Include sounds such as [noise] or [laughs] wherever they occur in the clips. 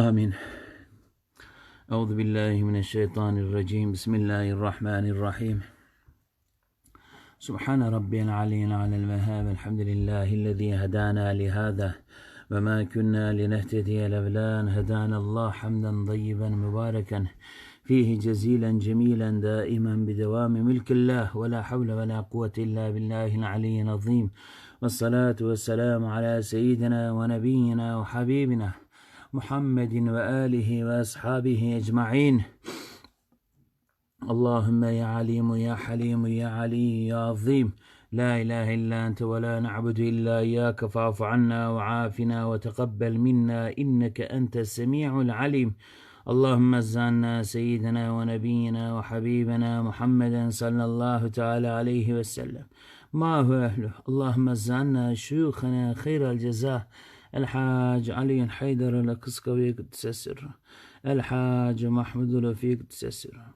آمين. أعوذ بالله من الشيطان الرجيم. بسم الله الرحمن الرحيم. سبحان ربي العلي على الوهاب. الحمد لله الذي هدانا لهذا. وما كنا لنهتدي لولا أن هدانا الله حمدا طيبا مباركا. فيه جزيلا جميلا دائما بدوام ملك الله. ولا حول ولا قوة إلا بالله العلي العظيم. والصلاة والسلام على سيدنا ونبينا وحبيبنا محمد وآله وأصحابه أجمعين. اللهم يا عليم يا حليم يا علي يا عظيم. لا إله إلا أنت ولا نعبد إلا إياك فاعف عنا وعافنا وتقبل منا إنك أنت السميع العليم. اللهم زعنا سيدنا ونبينا وحبيبنا محمدا صلى الله تعالى عليه وسلم. ما هو أهله؟ اللهم زعنا شيوخنا خير الجزاء. الحاج علي حيدر القسقوي قدس السر الحاج محمود الوفي قدس السر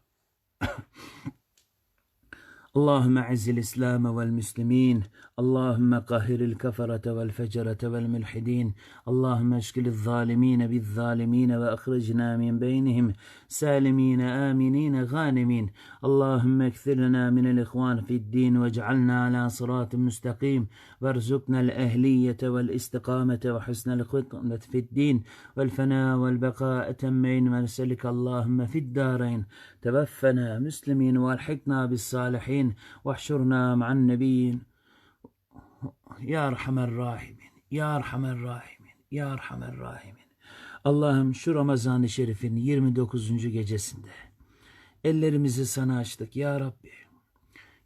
اللهم اعز الإسلام والمسلمين اللهم قهر الكفرة والفجرة والملحدين اللهم اشكل الظالمين بالظالمين وأخرجنا من بينهم سالمين آمنين غانمين. اللهم أكثر لنا من الإخوان في الدين واجعلنا على صراط مستقيم. وارزقنا الأهلية والإستقامة وحسن الخطمه في الدين والفناء والبقاء تمين. ونسالك اللهم في الدارين توفنا مسلمين والحقنا بالصالحين. واحشرنا مع النبيين Ya Erhamer Rahimin, Ya Erhamer Rahimin, Ya Erhamer Rahimin. Allah'ım şu Ramazan-ı Şerif'in 29. gecesinde ellerimizi sana açtık Ya Rabbi.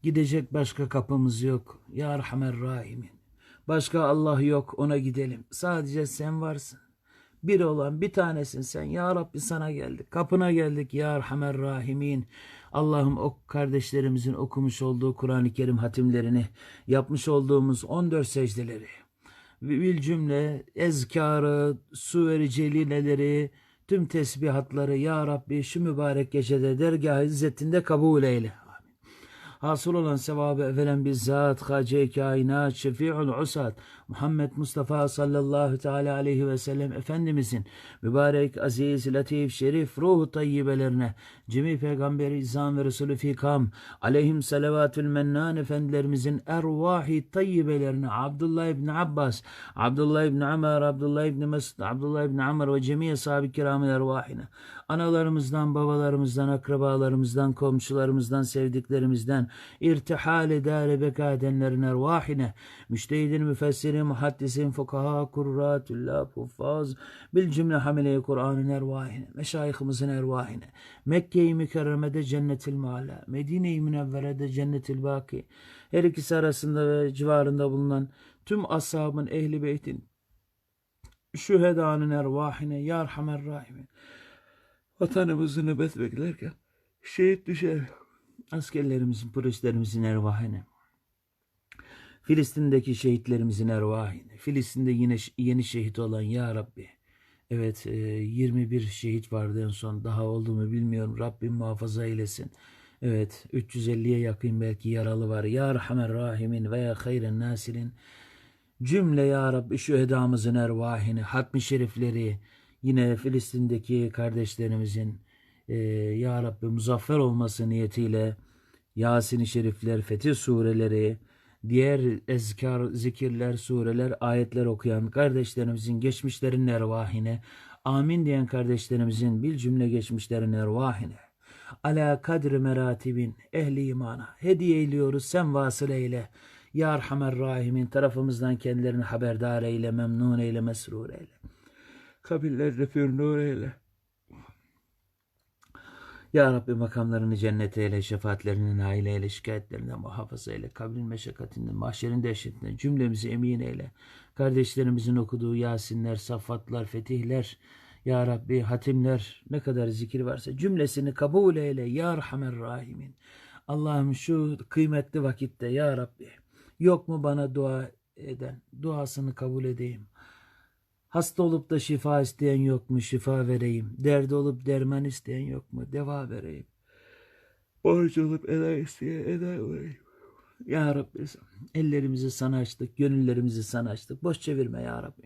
Gidecek başka kapımız yok Ya Erhamer Rahimin. Başka Allah yok ona gidelim. Sadece sen varsın. Bir olan bir tanesin sen. Ya Rabbi sana geldik. Kapına geldik Ya Erhamer Rahimin. Allah'ım o kardeşlerimizin okumuş olduğu Kur'an-ı Kerim hatimlerini, yapmış olduğumuz 14 secdeleri, bil cümle ezkarı, su-veri celileleri, tüm tesbihatları Ya Rabbi şu mübarek gecede dergah izzetinde kabul eyle. Hasıl olan sevabı evvelen bizzat Hace kainat şefi'ul usat Muhammed Mustafa sallallahu teala aleyhi ve sellem Efendimizin mübarek aziz latif şerif ruhu tayyibelerine cemi peygamberi izam ve resulü fikam aleyhim salavatül mennan efendilerimizin ervahi tayyibelerine Abdullah ibn Abbas Abdullah ibn Ömer Abdullah ibn Mesud Abdullah ibn Amr ve cemiye sahabi kiramın ervahine analarımızdan babalarımızdan akrabalarımızdan komşularımızdan sevdiklerimizden irtihal edare beka edenlerin ervahine, müştehidin, müfessirin, muhaddisin, fukaha, kurra, tüllab, huffaz, bil cümle hamile Kur'an'ın ervahine, meşayihimizin ervahine, Mekke-i Mükerreme'de cennetil mala, Medine-i Münevvere'de cennetil baki, her ikisi arasında ve civarında bulunan tüm ashabın, ehli beytin, şühedanın ervahine, ya Erhamer Rahimin, vatanımızı nöbet beklerken şehit düşer askerlerimizin, polislerimizin ervahine, Filistin'deki şehitlerimizin ervahine, Filistin'de yine yeni şehit olan Ya Rabbi, evet 21 şehit vardı en son, daha oldu mu bilmiyorum, Rabbim muhafaza eylesin. Evet 350'ye yakın belki yaralı var. Ya Rahman Rahimin ve ya hayren nasirin. Cümle Ya Rabbi şühedamızın ervahini, hatmi şerifleri, yine Filistin'deki kardeşlerimizin, e, Ya Rabbi muzaffer olması niyetiyle Yasin-i Şerifler, Fetih sureleri, diğer ezkar, zikirler, sureler, ayetler okuyan kardeşlerimizin geçmişlerin ervahine, amin diyen kardeşlerimizin bil cümle geçmişlerin ervahine, ala kadri meratibin ehli imana hediye ediyoruz sen vasıl eyle. Ya Erhamer Rahimin tarafımızdan kendilerini haberdar eyle, memnun eyle, mesrur eyle. Kabirler refür nur eyle. Ya Rabbi makamlarını cennete eyle, şefaatlerini nail eyle, şikayetlerinden muhafaza eyle, kabrin meşakkatinden, mahşerin dehşetinden cümlemizi emin eyle. Kardeşlerimizin okuduğu Yasinler, Saffatlar, Fetihler, Ya Rabbi hatimler, ne kadar zikir varsa cümlesini kabul eyle. Ya Rahmer Rahimin. Allah'ım şu kıymetli vakitte Ya Rabbi yok mu bana dua eden, duasını kabul edeyim. Hasta olup da şifa isteyen yok mu? Şifa vereyim. Derdi olup derman isteyen yok mu? Deva vereyim. Borç olup eda isteyen eda vereyim. Ya Rabbi ellerimizi sana açtık, gönüllerimizi sana açtık. Boş çevirme ya Rabbi.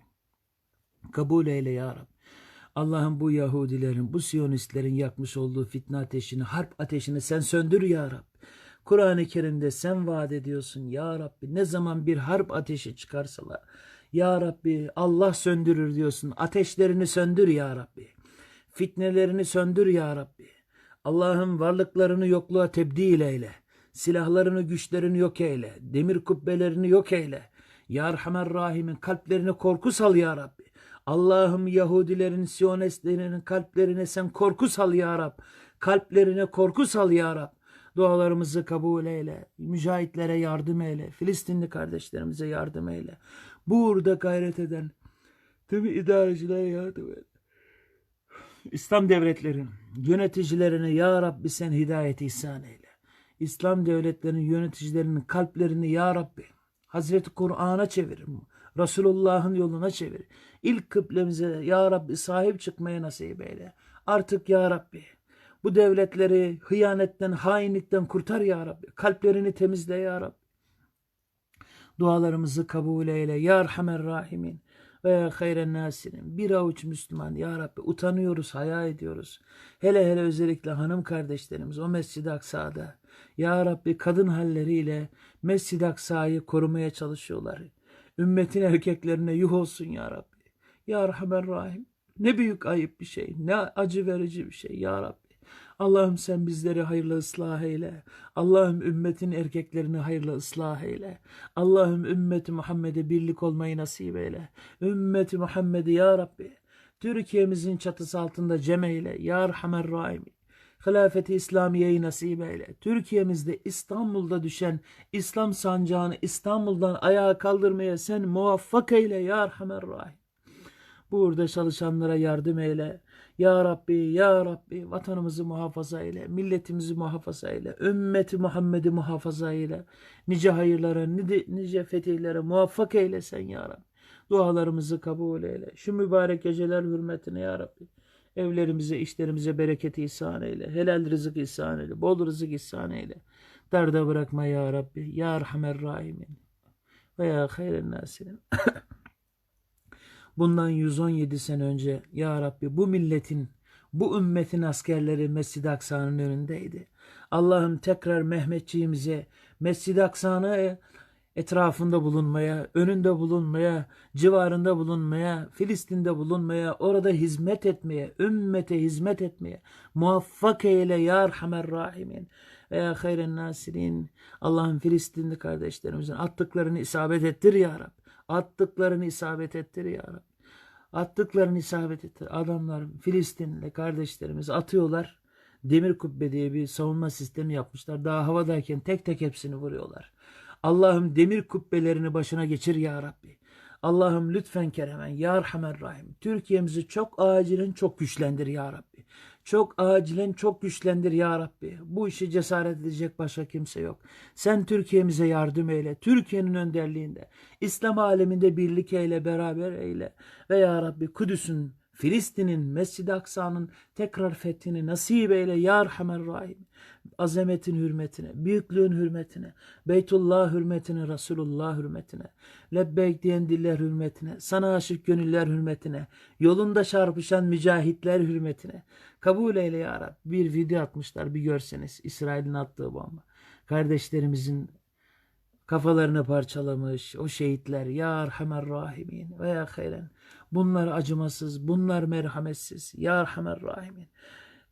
Kabul eyle ya Rabbi. Allah'ım bu Yahudilerin, bu Siyonistlerin yakmış olduğu fitne ateşini, harp ateşini sen söndür ya Rab. Kur'an-ı Kerim'de sen vaat ediyorsun ya Rabbi. Ne zaman bir harp ateşi çıkarsalar, ya Rabbi Allah söndürür diyorsun. Ateşlerini söndür ya Rabbi. Fitnelerini söndür ya Rabbi. Allah'ım varlıklarını yokluğa tebdil eyle. Silahlarını, güçlerini yok eyle. Demir kubbelerini yok eyle. Ya Erhamer Rahim'in kalplerine korku sal ya Rabbi. Allah'ım Yahudilerin, Siyonistlerin kalplerine sen korku sal ya Rab. Kalplerine korku sal ya Rab. Dualarımızı kabul eyle. Mücahitlere yardım eyle. Filistinli kardeşlerimize yardım eyle. Burada gayret eden tüm idarecilere yardım eyle. İslam devletlerin yöneticilerine ya Rabbi sen hidayet ihsan eyle. İslam devletlerinin yöneticilerinin kalplerini ya Rabbi Hazreti Kur'an'a çevir. Resulullah'ın yoluna çevir. İlk kıblemize ya Rabbi sahip çıkmaya nasip eyle. Artık ya Rabbi bu devletleri hıyanetten, hainlikten kurtar ya Rabbi. Kalplerini temizle ya Rabbi. Dualarımızı kabul eyle. Ya Erhamer Rahimin ve hayren nasirin. Bir avuç Müslüman ya Rabbi utanıyoruz, haya ediyoruz. Hele hele özellikle hanım kardeşlerimiz o Mescid-i Aksa'da ya Rabbi kadın halleriyle Mescid-i Aksa'yı korumaya çalışıyorlar. Ümmetin erkeklerine yuh olsun ya Rabbi. Ya Erhamer Rahim. Ne büyük ayıp bir şey, ne acı verici bir şey ya Rabbi. Allah'ım sen bizleri hayırlı ıslah eyle. Allah'ım ümmetin erkeklerini hayırlı ıslah eyle. Allah'ım ümmeti Muhammed'e birlik olmayı nasip eyle. Ümmeti Muhammed'i ya Rabbi. Türkiye'mizin çatısı altında cem eyle. Ya Erhamer Rahim. Hilafeti İslamiye'yi nasip eyle. Türkiye'mizde İstanbul'da düşen İslam sancağını İstanbul'dan ayağa kaldırmaya sen muvaffak eyle ya Erhamer Rahim. Burada çalışanlara yardım eyle. Ya Rabbi, Ya Rabbi vatanımızı muhafaza eyle, milletimizi muhafaza eyle, ümmeti Muhammed'i muhafaza eyle. Nice hayırlara, nice, fetihlere muvaffak eyle sen Ya Rabbi. Dualarımızı kabul eyle. Şu mübarek geceler hürmetine Ya Rabbi. Evlerimize, işlerimize bereket ihsan eyle. Helal rızık ihsan eyle. Bol rızık ihsan eyle. Darda bırakma Ya Rabbi. Ya Erhamer Rahimin. Ve Ya Hayren Nasirin. [laughs] Bundan 117 sene önce Ya Rabbi bu milletin, bu ümmetin askerleri Mescid-i Aksa'nın önündeydi. Allah'ım tekrar Mehmetçiğimize Mescid-i Aksa'nı etrafında bulunmaya, önünde bulunmaya, civarında bulunmaya, Filistin'de bulunmaya, orada hizmet etmeye, ümmete hizmet etmeye muvaffak eyle ya Erhamer Rahimin ve ya hayren nasirin. Allah'ım Filistinli kardeşlerimizin attıklarını isabet ettir ya Rab. Attıklarını isabet ettir ya Rab. Attıklarını isabet ettir. Adamlar Filistinli kardeşlerimiz atıyorlar. Demir kubbe diye bir savunma sistemi yapmışlar. Daha havadayken tek tek hepsini vuruyorlar. Allah'ım demir kubbelerini başına geçir ya Rabbi. Allah'ım lütfen keremen ya Rahim. Türkiye'mizi çok acilen çok güçlendir ya Rabbi. Çok acilen çok güçlendir ya Rabbi. Bu işi cesaret edecek başka kimse yok. Sen Türkiye'mize yardım eyle. Türkiye'nin önderliğinde. İslam aleminde birlik eyle, beraber eyle. Ve ya Rabbi Kudüs'ün, Filistin'in, Mescid-i Aksa'nın tekrar fethini nasip eyle ya Erhamer Rahim. Azametin hürmetine, büyüklüğün hürmetine, Beytullah hürmetine, Resulullah hürmetine, lebbeyk diyen diller hürmetine, sana aşık gönüller hürmetine, yolunda çarpışan mücahitler hürmetine. Kabul eyle ya Rabbi. Bir video atmışlar bir görseniz. İsrail'in attığı bomba. Kardeşlerimizin kafalarını parçalamış o şehitler ya Erhamer Rahimin ve ya hayren. Bunlar acımasız, bunlar merhametsiz. Ya Erhamer Rahimin.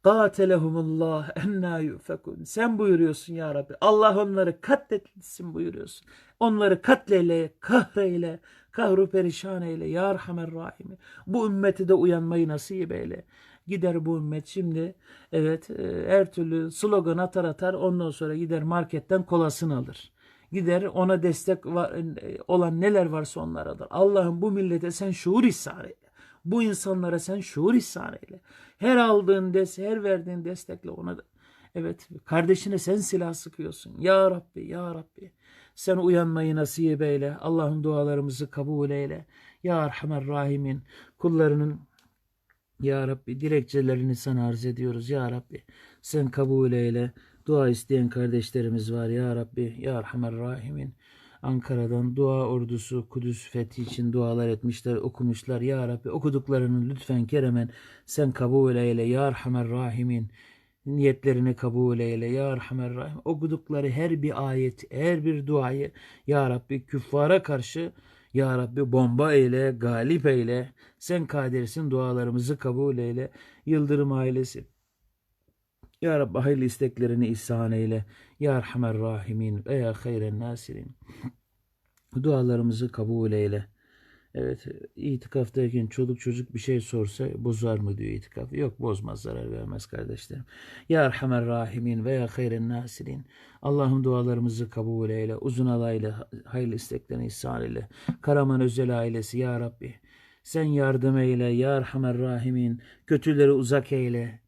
Katelehumullah enna yufekun. Sen buyuruyorsun ya Rabbi. Allah onları katletsin buyuruyorsun. Onları katleyle, kahreyle, kahru perişan eyle. Ya Erhamer Rahimi. Bu ümmeti de uyanmayı nasip eyle. Gider bu ümmet şimdi evet e, her türlü slogan atar atar ondan sonra gider marketten kolasını alır. Gider ona destek var, olan neler varsa onlara alır. Allah'ım bu millete sen şuur ihsan eyle. Bu insanlara sen şuur ihsan eyle. Her aldığın des, her verdiğin destekle ona da evet kardeşine sen silah sıkıyorsun. Ya Rabbi, Ya Rabbi. Sen uyanmayı nasip eyle. Allah'ın dualarımızı kabul eyle. Ya Erhamer Rahimin kullarının ya Rabbi dilekçelerini sana arz ediyoruz. Ya Rabbi sen kabul eyle. Dua isteyen kardeşlerimiz var. Ya Rabbi Ya Erhamer Rahimin. Ankara'dan dua ordusu Kudüs fethi için dualar etmişler, okumuşlar. Ya Rabbi okuduklarını lütfen keremen sen kabul eyle ya Erhamer Rahimin. Niyetlerini kabul eyle ya Erhamer Rahim. Okudukları her bir ayet, her bir duayı Ya Rabbi küffara karşı Ya Rabbi bomba eyle, galip eyle. Sen kadirsin dualarımızı kabul eyle. Yıldırım ailesi. Ya Rabbi hayırlı isteklerini ihsan eyle. Ya Erhamer Rahimin ve ya hayren nasirin. [clears throat] Dualarımızı kabul eyle. Evet, itikaftayken çoluk çocuk bir şey sorsa bozar mı diyor itikaf. Yok bozmaz, zarar vermez kardeşlerim. Ya Erhamer Rahimin ve ya hayren nasirin. Allah'ım dualarımızı kabul eyle. Uzun alayla hayırlı isteklerini ihsan eyle. Karaman özel ailesi ya Rabbi. Sen yardım eyle ya Erhamer Rahimin. Kötüleri uzak eyle.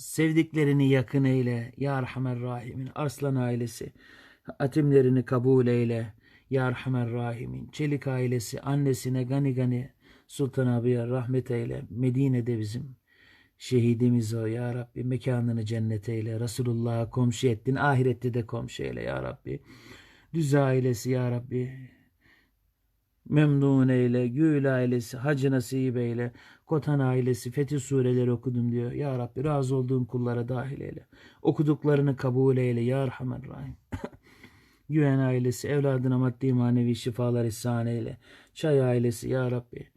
Sevdiklerini yakın eyle. Ya Erhamer Rahimin. Arslan ailesi. Atimlerini kabul eyle. Ya Erhamer Rahimin. Çelik ailesi annesine gani gani Sultan abiye rahmet eyle. Medine'de bizim şehidimiz o ya Rabbi. Mekanını cennet eyle. Resulullah'a komşu ettin. Ahirette de komşu eyle ya Rabbi. Düz ailesi ya Rabbi. Memnun eyle, Gül ailesi, Hacı nasip eyle, Kotan ailesi, Fetih sureleri okudum diyor. Ya Rabbi razı olduğun kullara dahil eyle. Okuduklarını kabul eyle ya Erhamer Rahim. [coughs] Güven ailesi, evladına maddi manevi şifalar ihsan eyle. Çay ailesi ya Rabbi.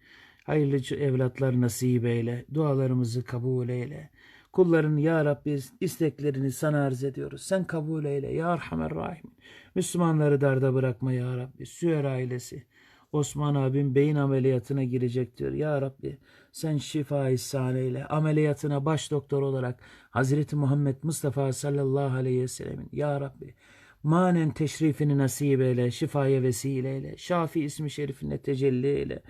Hayırlı evlatlar nasip eyle. Dualarımızı kabul eyle. Kulların ya Rabbi isteklerini sana arz ediyoruz. Sen kabul eyle ya Erhamer Rahim. Müslümanları darda bırakma ya Rabbi. Süher ailesi. Osman abim beyin ameliyatına girecek diyor. Ya Rabbi sen şifa ihsan eyle. Ameliyatına baş doktor olarak Hazreti Muhammed Mustafa sallallahu aleyhi ve sellemin Ya Rabbi manen teşrifini nasip eyle. Şifaya vesile eyle. Şafi ismi şerifine tecelli eyle.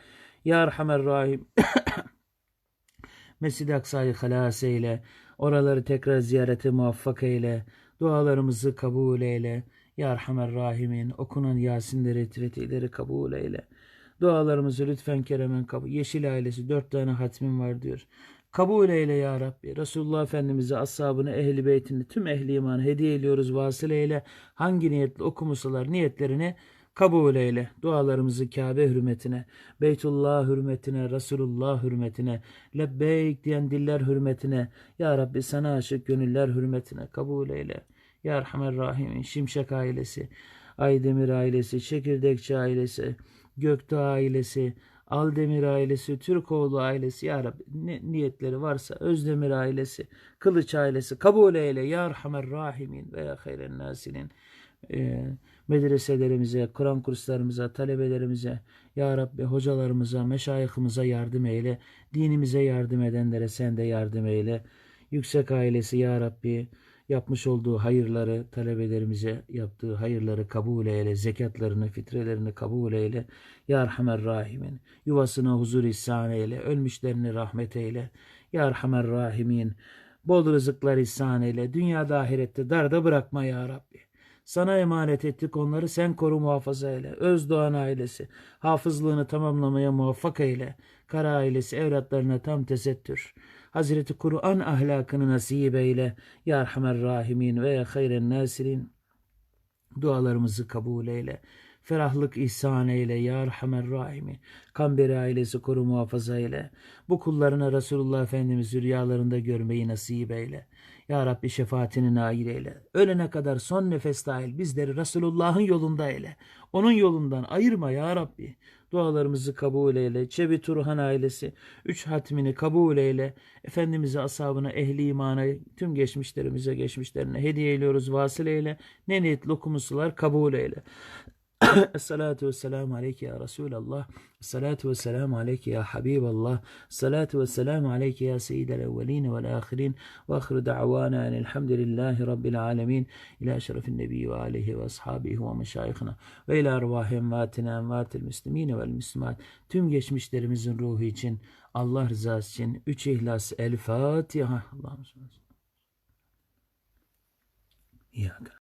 Ya Erhamer Rahim [coughs] Mescid-i Aksa'yı halas eyle. Oraları tekrar ziyarete muvaffak eyle. Dualarımızı kabul eyle. Ya Erhamer Rahimin okunan Yasinleri, Tretileri kabul eyle. Dualarımızı lütfen keremen kabul. Yeşil ailesi dört tane hatmim var diyor. Kabul eyle ya Rabbi. Resulullah Efendimiz'e, ashabını, ehli beytini, tüm ehli imanı hediye ediyoruz. Vasıl eyle. Hangi niyetle okumusalar niyetlerini kabul eyle. Dualarımızı Kabe hürmetine, Beytullah hürmetine, Resulullah hürmetine, lebbeyk diyen diller hürmetine, Ya Rabbi sana aşık gönüller hürmetine kabul eyle. Ya Erhamer Rahimin, Şimşek ailesi, Aydemir ailesi, Çekirdekçi ailesi, Göktuğ ailesi, Aldemir ailesi, Türkoğlu ailesi, Ya Rabbi ne niyetleri varsa Özdemir ailesi, Kılıç ailesi kabul eyle. Ya Erhamer Rahimin ve ya hayren nasinin. Ee, medreselerimize, Kur'an kurslarımıza, talebelerimize, Ya Rabbi hocalarımıza, meşayihimize yardım eyle. Dinimize yardım edenlere sen de yardım eyle. Yüksek ailesi Ya Rabbi yapmış olduğu hayırları, talebelerimize yaptığı hayırları kabul eyle, zekatlarını, fitrelerini kabul eyle. Ya Erhamer Rahimin, yuvasına huzur ihsan eyle, ölmüşlerini rahmet eyle. Ya Erhamer Rahimin, bol rızıklar ihsan eyle, dünyada ahirette darda bırakma Ya Rabbi. Sana emanet ettik onları sen koru muhafaza eyle. Özdoğan ailesi hafızlığını tamamlamaya muvaffak eyle. Kara ailesi evlatlarına tam tesettür. Hazreti Kur'an ahlakını nasip eyle. Ya Erhamer Rahimin ve ya hayren nasirin. Dualarımızı kabul eyle. Ferahlık ihsan eyle ya Erhamer Rahimin. Kamberi ailesi koru muhafaza eyle. Bu kullarına Resulullah Efendimiz rüyalarında görmeyi nasip eyle. Ya Rabbi şefaatini nail eyle. Ölene kadar son nefes dahil bizleri Resulullah'ın yolunda eyle. Onun yolundan ayırma ya Rabbi. Dualarımızı kabul eyle. Çebi Turhan ailesi üç hatmini kabul eyle. Efendimiz'e, ashabına, ehli imana, tüm geçmişlerimize, geçmişlerine hediye ediyoruz. Vasıl eyle. Ne niyetli okumusular kabul eyle. [coughs] Esselatu vesselamu aleyke ya Resulallah. Esselatu vesselamu aleyke ya Habiballah. Esselatu vesselamu aleyke ya Seyyidel evveline vel ahirin. Ve ahiru da'vana enelhamdülillahi rabbil alemin. İlâ şerefin nebi ve aleyhi ve ashabihi ve meşayihina. Ve ilâ arvâhi envâtina envâtil müslimine vel müslümat. Tüm geçmişlerimizin ruhu için, Allah rızası için. Üç ihlas. El Fatiha. Allah'ım. İyyâke.